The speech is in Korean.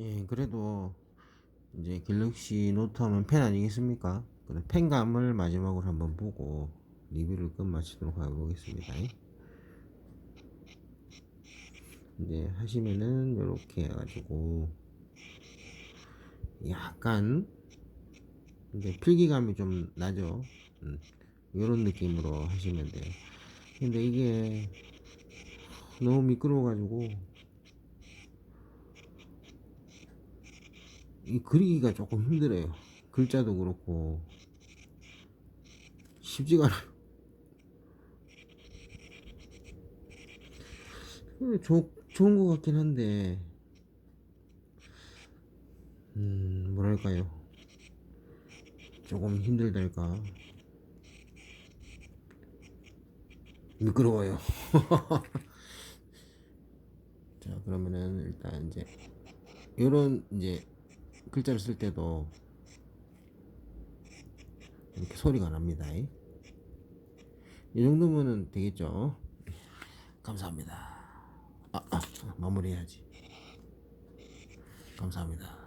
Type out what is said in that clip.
예, 그래도 이제 갤럭시 노트 하면 펜 아니겠습니까? 그래, 펜감을 마지막으로 한번 보고 리뷰를 끝마치도록 해보겠습니다. 이제 하시면은 이렇게 해가지고 약간 이제 필기감이 좀 나죠. 음, 이런 느낌으로 하시면 돼요. 근데 이게 너무 미끄러워가지고 그리기가 조금 힘들어요. 글자도 그렇고. 쉽지가 않아요. 음, 좋, 좋은 것 같긴 한데. 음 뭐랄까요. 조금 힘들달까. 미끄러워요. 자 그러면은 일단 이제 요런 이제 글자를 쓸 때도 이렇게 소리가 납니다. 이 정도면은 되겠죠? 감사합니다. 아, 아 마무리해야지. 감사합니다